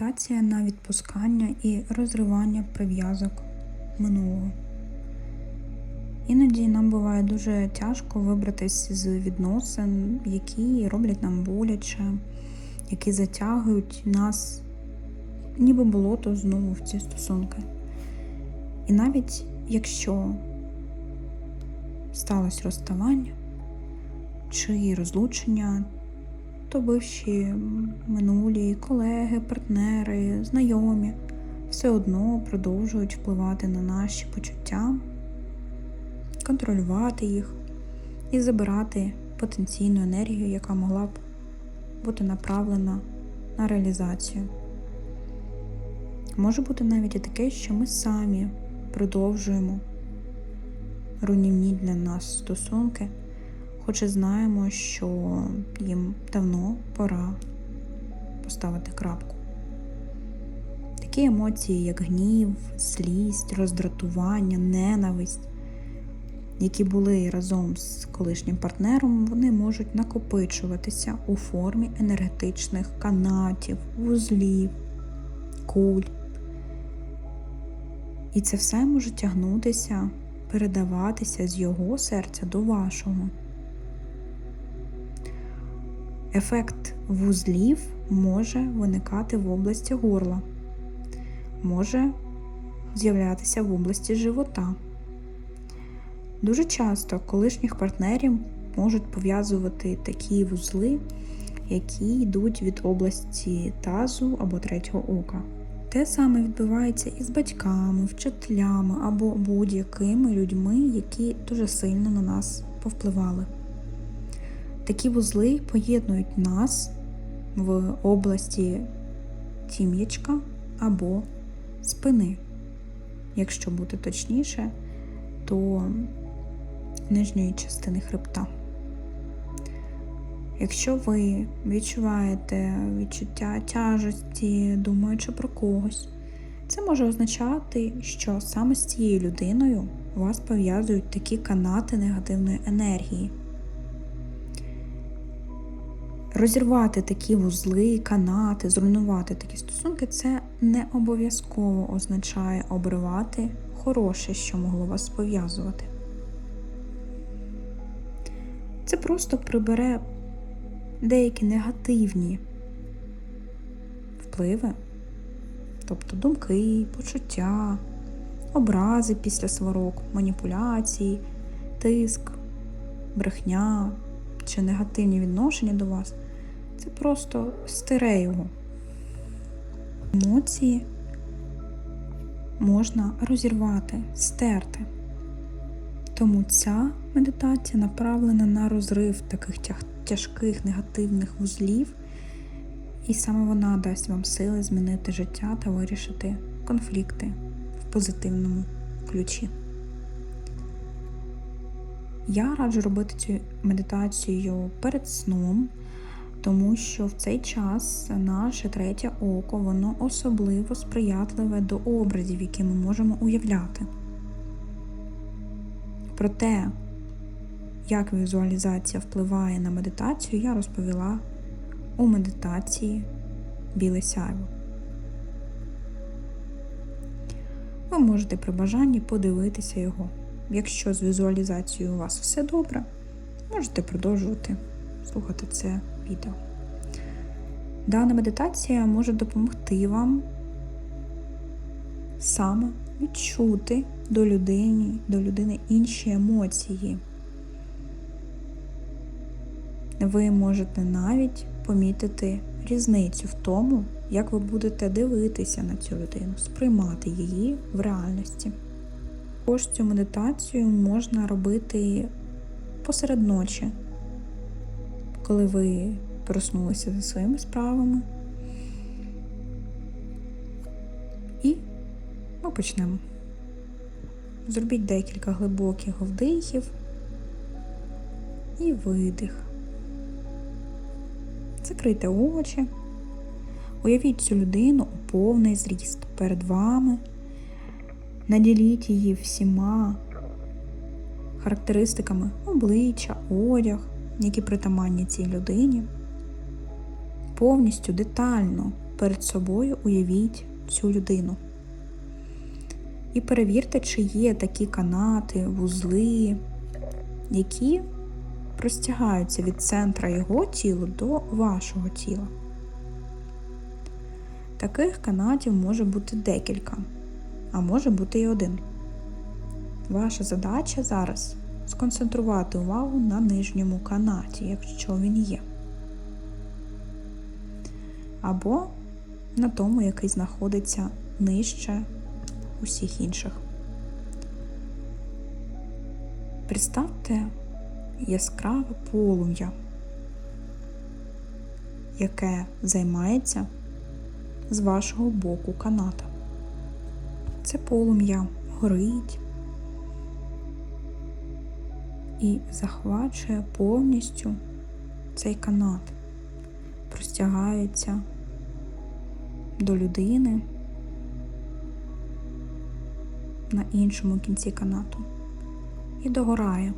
медитація на відпускання і розривання прив'язок минулого. Іноді нам буває дуже тяжко вибратись з відносин, які роблять нам боляче, які затягують нас, ніби болото знову в ці стосунки. І навіть якщо сталося розставання чи розлучення, то бивші минулі колеги, партнери, знайомі все одно продовжують впливати на наші почуття, контролювати їх і забирати потенційну енергію, яка могла б бути направлена на реалізацію. Може бути навіть і таке, що ми самі продовжуємо руйнівні для нас стосунки, хоч і знаємо, що їм давно пора поставити крапку. Такі емоції, як гнів, злість, роздратування, ненависть, які були разом з колишнім партнером, вони можуть накопичуватися у формі енергетичних канатів, вузлів, куль. І це все може тягнутися, передаватися з його серця до вашого. Ефект вузлів може виникати в області горла, може з'являтися в області живота. Дуже часто колишніх партнерів можуть пов'язувати такі вузли, які йдуть від області тазу або третього ока. Те саме відбувається і з батьками, вчителями або будь-якими людьми, які дуже сильно на нас повпливали. Такі вузли поєднують нас в області тім'ячка або спини. Якщо бути точніше, то нижньої частини хребта. Якщо ви відчуваєте відчуття тяжесті, думаючи про когось, це може означати, що саме з цією людиною вас пов'язують такі канати негативної енергії. Розірвати такі вузли, канати, зруйнувати такі стосунки це не обов'язково означає обривати хороше, що могло вас пов'язувати. Це просто прибере деякі негативні впливи, тобто думки, почуття, образи після сварок, маніпуляції, тиск, брехня чи негативні відношення до вас. Це просто стире його. Емоції можна розірвати, стерти. Тому ця медитація направлена на розрив таких тяжких негативних вузлів, і саме вона дасть вам сили змінити життя та вирішити конфлікти в позитивному ключі. Я раджу робити цю медитацію перед сном, тому що в цей час наше третє око воно особливо сприятливе до образів, які ми можемо уявляти. Про те, як візуалізація впливає на медитацію, я розповіла у медитації Біле сяйво. Ви можете при бажанні подивитися його. Якщо з візуалізацією у вас все добре, можете продовжувати слухати це відео. Дана медитація може допомогти вам саме відчути до людини, до людини інші емоції. Ви можете навіть помітити різницю в тому, як ви будете дивитися на цю людину, сприймати її в реальності. Також цю медитацію можна робити посеред ночі, коли ви проснулися за своїми справами. І ми почнемо. Зробіть декілька глибоких вдихів і видих. Закрийте очі, уявіть цю людину у повний зріст перед вами, наділіть її всіма характеристиками обличчя, одяг, які притаманні цій людині. Повністю детально перед собою уявіть цю людину. І перевірте, чи є такі канати, вузли, які простягаються від центра його тіла до вашого тіла. Таких канатів може бути декілька, а може бути і один. Ваша задача зараз сконцентрувати увагу на нижньому канаті, якщо він є. Або на тому, який знаходиться нижче усіх інших. Представте яскраве полум'я, яке займається з вашого боку каната. Це полум'я горить і захвачує повністю цей канат, простягається до людини на іншому кінці канату і догорає.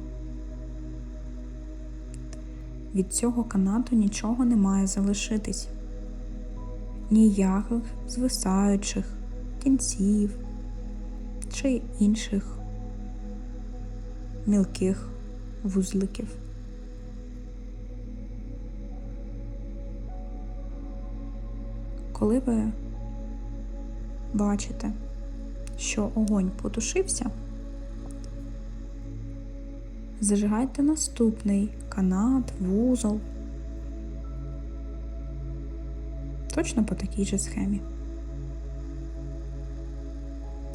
Від цього канату нічого не має залишитись, ніяких звисаючих кінців чи інших мілких вузликів. Коли ви бачите, що огонь потушився, зажигайте наступний канат, вузол. Точно по такій же схемі.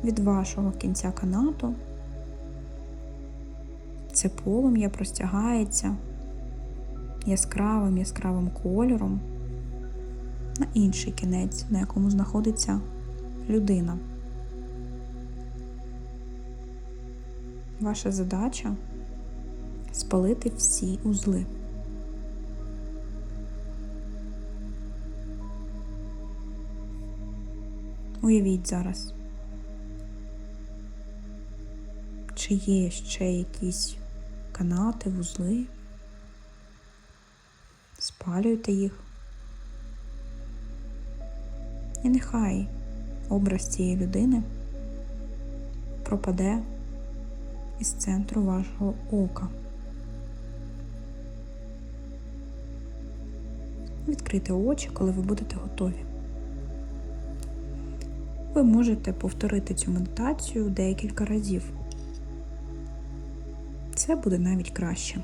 Від вашого кінця канату це полум'я простягається яскравим яскравим кольором на інший кінець, на якому знаходиться людина. Ваша задача спалити всі узли. Уявіть зараз, чи є ще якісь канати, вузли, спалюйте їх. І нехай образ цієї людини пропаде із центру вашого ока. Відкрийте очі, коли ви будете готові. Ви можете повторити цю медитацію декілька разів. Це буде навіть краще.